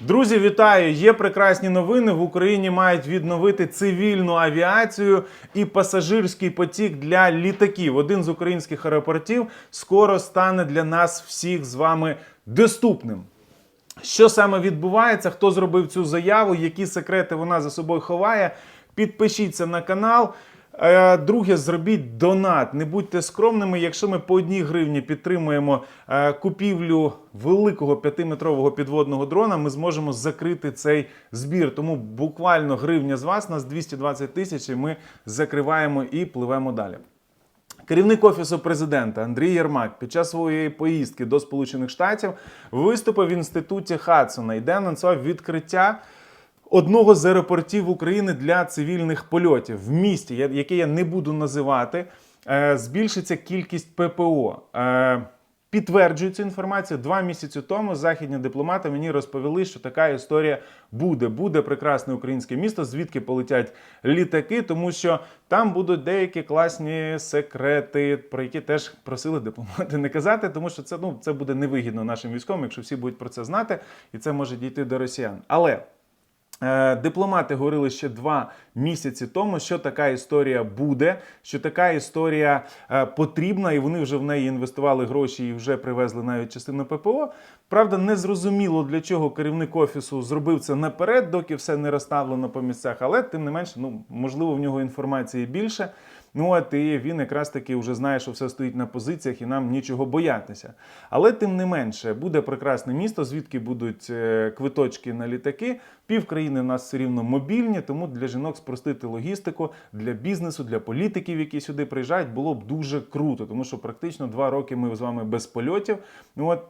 Друзі, вітаю! Є прекрасні новини. В Україні мають відновити цивільну авіацію і пасажирський потік для літаків. Один з українських аеропортів скоро стане для нас всіх з вами доступним. Що саме відбувається? Хто зробив цю заяву? Які секрети вона за собою ховає? Підпишіться на канал. Друге, зробіть донат. Не будьте скромними. Якщо ми по одній гривні підтримуємо е, купівлю великого п'ятиметрового підводного дрона, ми зможемо закрити цей збір. Тому буквально гривня з вас, нас 220 тисяч, і ми закриваємо і пливемо далі. Керівник офісу президента Андрій Єрмак під час своєї поїздки до Сполучених Штатів виступив в інституті Хадсона і де анонсував відкриття одного з аеропортів України для цивільних польотів в місті, яке я не буду називати. е, Збільшиться кількість ППО. Е, Підтверджую цю інформацію. Два місяці тому західні дипломати мені розповіли, що така історія буде. Буде прекрасне українське місто, звідки полетять літаки, тому що там будуть деякі класні секрети, про які теж просили дипломати не казати, тому що це ну це буде невигідно нашим військовим, якщо всі будуть про це знати, і це може дійти до росіян. Але Дипломати говорили ще два місяці тому, що така історія буде, що така історія е, потрібна, і вони вже в неї інвестували гроші і вже привезли навіть частину ППО. Правда, не зрозуміло для чого керівник офісу зробив це наперед, доки все не розставлено по місцях. Але тим не менше, ну можливо, в нього інформації більше. Ну от і він якраз таки вже знає, що все стоїть на позиціях і нам нічого боятися. Але тим не менше буде прекрасне місто, звідки будуть е, квиточки на літаки. Пів країни в нас все рівно мобільні, тому для жінок спростити логістику для бізнесу, для політиків, які сюди приїжджають, було б дуже круто, тому що практично два роки ми з вами без польотів. Ну от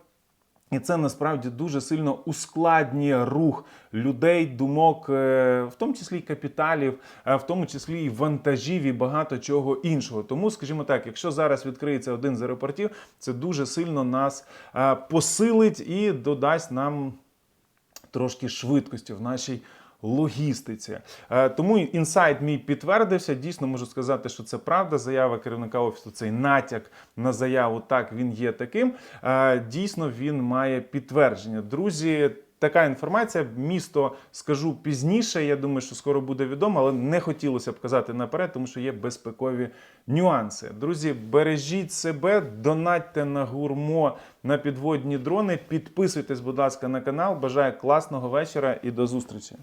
і це насправді дуже сильно ускладнює рух людей, думок, е, в тому числі й капіталів, е, в тому числі і вантажів і багато чого іншого. Тому, скажімо так, якщо зараз відкриється один з аеропортів, це дуже сильно нас е, посилить і додасть нам трошки швидкості в нашій логістиці. Е, Тому інсайт мій підтвердився. Дійсно можу сказати, що це правда. Заява керівника офісу, цей натяк на заяву, так він є таким. Е, Дійсно, він має підтвердження. Друзі. Така інформація, місто скажу пізніше. Я думаю, що скоро буде відомо, але не хотілося б казати наперед, тому що є безпекові нюанси. Друзі, бережіть себе, донатьте на гурмо на підводні дрони. Підписуйтесь, будь ласка, на канал. Бажаю класного вечора і до зустрічі.